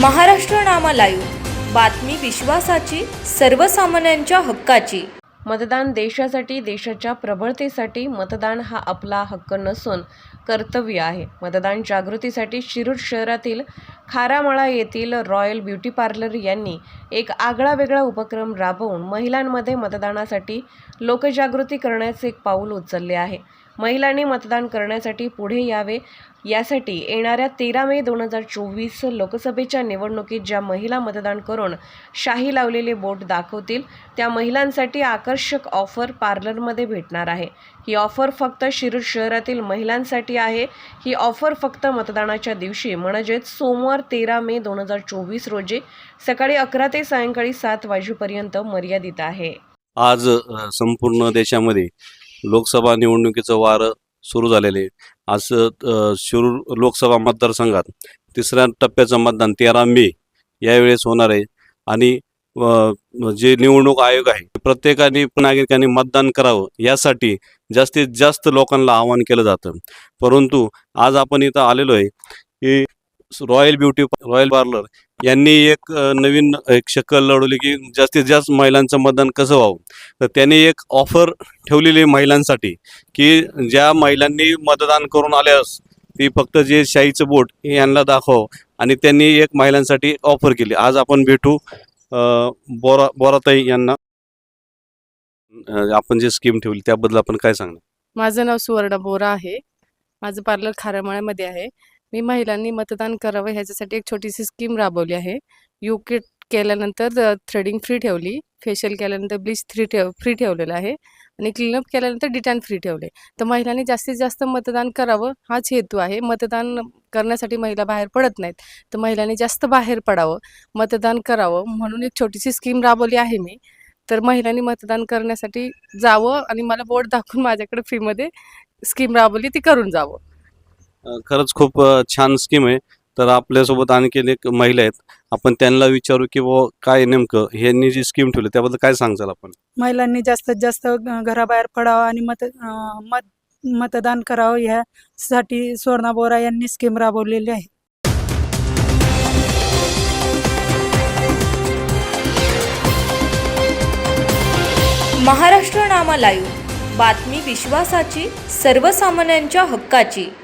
Maharashtra Nama live बातमी विश्वासाची सर्वसामान्यांच्या हक्काची. मतदान देशासाठी देशाच्या प्रबळतेसाठी मतदान हा आपला हक्क नसून कर्तव्य आहे. मतदान जागृतीसाठी शिरूर शहरातील खारामळा येथील रॉयल ब्युटी पार्लर यांनी एक आगळा वेगळा उपक्रम राबवून महिलांमध्ये मतदानासाठी लोकजागृती करण्याचे एक पाऊल उचलले आहे. महिलांनी मतदान करण्यासाठी पुढे यावे. यासाठी येणाऱ्या तेरा मे दोन हजार चोवीस लोकसभेच्या निवडणुकीत ज्या महिला मतदान करून शाही लावलेले बोट दाखवतील त्या महिलांसाठी आकर्षक ऑफर पार्लरमध्ये भेटणार आहे. ही ऑफर फक्त शिरूर शहरातील महिलांसाठी आहे. ही ऑफर फक्त मतदानाच्या दिवशी म्हणजेच सोमवार तेरा मे दोन हजार चोवीस रोजी सकाळी अकरा ते सायंकाळी सात वाजेपर्यंत मर्यादित आहे. आज संपूर्ण देशामध्ये लोकसभा निवडणुकीचं वारं सुरू झालेले आहे. आज अ, शिरूर लोकसभा मतदारसंघात तिसऱ्या टप्प्याचं मतदान तेरा मे यावेळेस होणार आहे आणि जे निवडणूक आयोग आहे प्रत्येकाने नागरिकांनी मतदान करावं यासाठी जास्तीत जास्त लोकांना आवाहन केलं जातं परंतु आज आपण इथं आलेलो आहे की रॉयल ब्युटी रॉयल पार्लर यांनी एक नवीन एक शक्कल लढवली की जास्तीत जास्त महिलांचं मतदान कसं व्हावं? तर त्यांनी एक ऑफर ठेवलेली आहे महिलांसाठी की ज्या महिलांनी मतदान करून आल्यास ती फक्त जे शाईचं बोट हे यांना दाखव आणि त्यांनी एक महिलांसाठी ऑफर केली. आज आपण भेटू बोरा बोराताई यांना. आपण जे स्कीम ठेवली त्याबद्दल आपण काय सांगणार? माझं नाव सुवर्णा बोरा आहे. माझं पार्लर खारामाळ्यामध्ये आहे. मी महिलांनी मतदान करावं ह्याच्यासाठी एक छोटीशी स्कीम राबवली आहे. यू किट केल्यानंतर थ्रेडिंग फ्री ठेवली फेशियल केल्यानंतर ब्लीच थ्री ठेव फ्री ठेवलेलं आहे आणि क्लीनअप केल्यानंतर डिटॅन फ्री ठेवले. तर महिलांनी जास्तीत जास्त मतदान करावं हाच हेतू आहे. मतदान करण्यासाठी महिला बाहेर पडत नाहीत. तर महिलांनी जास्त बाहेर पडावं मतदान करावं म्हणून एक छोटीशी स्कीम राबवली आहे मी. तर महिलांनी मतदान करण्यासाठी जावं आणि मला बोर्ड दाखवून माझ्याकडे फ्रीमध्ये स्कीम राबवली ती करून जावं. खरंच खूप छान स्कीम आहे. तर आपल्यासोबत आणखीन एक महिला आहेत. आपण त्यांना विचारू की बुवा काय नेमकं? ह्यांनी जी स्कीम ठेवली त्याबद्दल काय सांगचाल आपण? महिलांनी जास्तीत जास्त घराबाहेर पडावं आणि मत मत मतदान करावं. ह्यासाठी सुवर्णा बोरा यांनी स्कीम राबवलेली आहे. महाराष्ट्र नामा लाईव्ह. बातमी विश्वासाची सर्वसामान्यांच्या हक्काची.